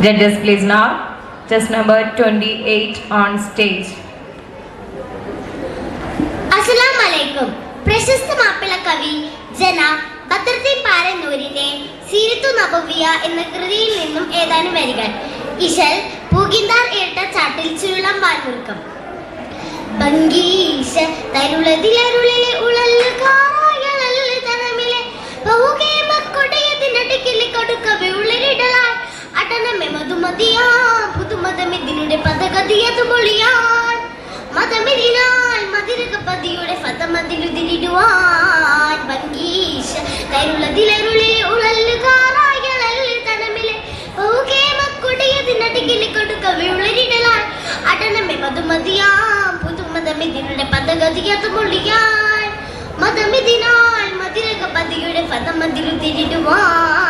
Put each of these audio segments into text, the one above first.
Judges, please now. Test number 28 on stage. അസ്സലാം വലൈക്കും പ്രശസ്ത മാപ്പിള കവി ജന ബദ്രദ്ദീൻ പാരന്നൂരിന്റെ സീരത്തു നബവിയ എന്ന കൃതിയിൽ നിന്നും ഏതാനും വരികൾ ഇശൽ പൂകിന്താർ ഏട്ട ചാട്ടിൽ ചുരുളം വാൽമുറുക്കം ഭംഗീശ തരുളതിലരുളിലെ ഉളല്ലുകാറായളല്ല് മതമിതിനാൽ മതിരകപതിയുടെ ഫതമതിലുതിരിടുവാൻ ഭംഗീശ. പദഗതിയതു മൊഴിയാൻ. മതമിതിനാൽ മതിരകപതിയുടെ ഫതമതിലുതിരിടുവാൻ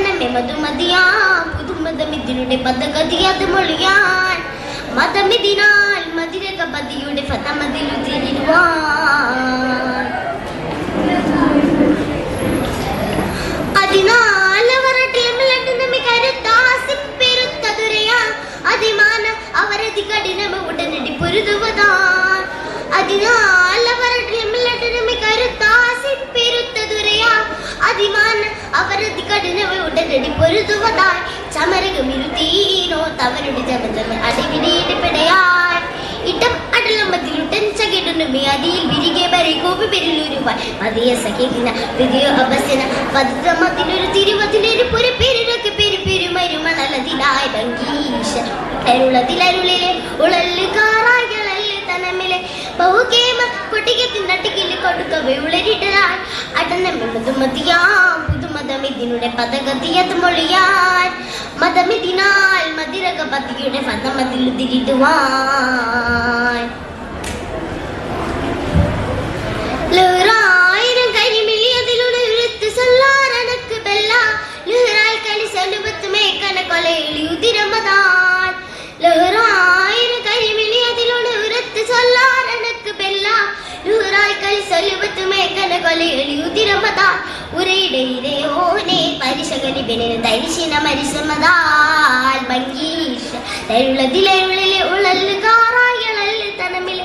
അടനമെ മധുമതിയാ. പുതുമതമിതിരുടെ പദഗതിയത് മൊഴിയാൻ. മതമിതിനാൽ മതിരകപതിയുടെ കരുത്താസിപ്പെരുത്തതുരയാ അതിമാന അവരതി കഠിനമ ഉടനടി പൊരുതുവതാൻ. അതിനാലവരട്ടിയമില്ലട്ടുന്നമി ചമരകമിരുതീനോ തവരുടെ ജപതമ അടിവിടിയിടപ്പെടയാൻ ഇടം അടലമ്പത്തിലുട്ടൻ ചകിടുന്നുമേ അതിൽ വിരികെ വരെ കോപി പെരിലൂരുവാൻ മതിയ സഖ്യത്തിന വിധിയോ അപസന പതിതമത്തിനൊരു തിരുവത്തിനൊരു പുര പെരുരൊക്കെ പെരു പെരുമരുമണലതിലായ ഭംഗീശ അരുളതിലരുളിലെ ഉളൽ കാറായളല്ല് തനമിലെ ബഹുകേമ കൊട്ടികത്തിനട്ടിക്കിൽ കൊടുക്കവെ ഉളരിടലാൻ അടനമ്മ മധുമതിയാം പുതുമതമിതിനുടെ പദഗതിയത് മൊഴിയാൻ മതമിതിനാൽ മതിരകപതിയുടെ പദമതിലുതിരിടുവാൻ ലുഹറായിരം കരിമിഴി അതിലൂടെ ഉരുത്ത് സൊല്ലാരനക്ക് ബെല്ല ലുഹറാൽ കളി സലുബത്ത് ബലിന് തരിശിന മരിസമതാൽ ഭംഗീഷ. തരുളതിലെ ഉള്ളൽ കാറായളൽ തനമിലെ.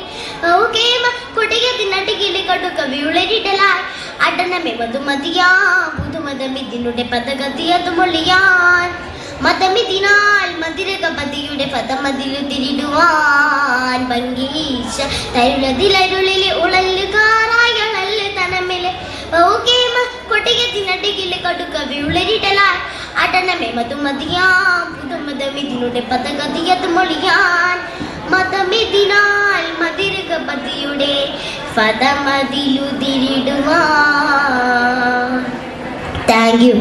ഓകേമ കൊടിയതിനടികിലെ കടുക്കവി ഉളരിടലായി. അടനമെ മധുമതിയാ പുതുമതമിതിനുടെ പദഗതിയത് മൊഴിയാൻ മതമിതിനാൽ മതിരകപതിയുടെ പദമതിലുതിരിടുവാൻ ഭംഗീശ തരുളതിലരുളിലെ ഉളൽ കാറായളൽ തനമിലെ. ഓകേമ കൊടിയതിനടികിലെ കടുക്കവി ഉളരിടലായി അടനമെ മധുമതിയാം പുതുമതമിതിനുടെ പദഗതിയത് മൊഴിയാൻ മതമിതിനാൽ മതിരകപതിയുടെ ഫതമതിലുതിരിടുവാൻ thank you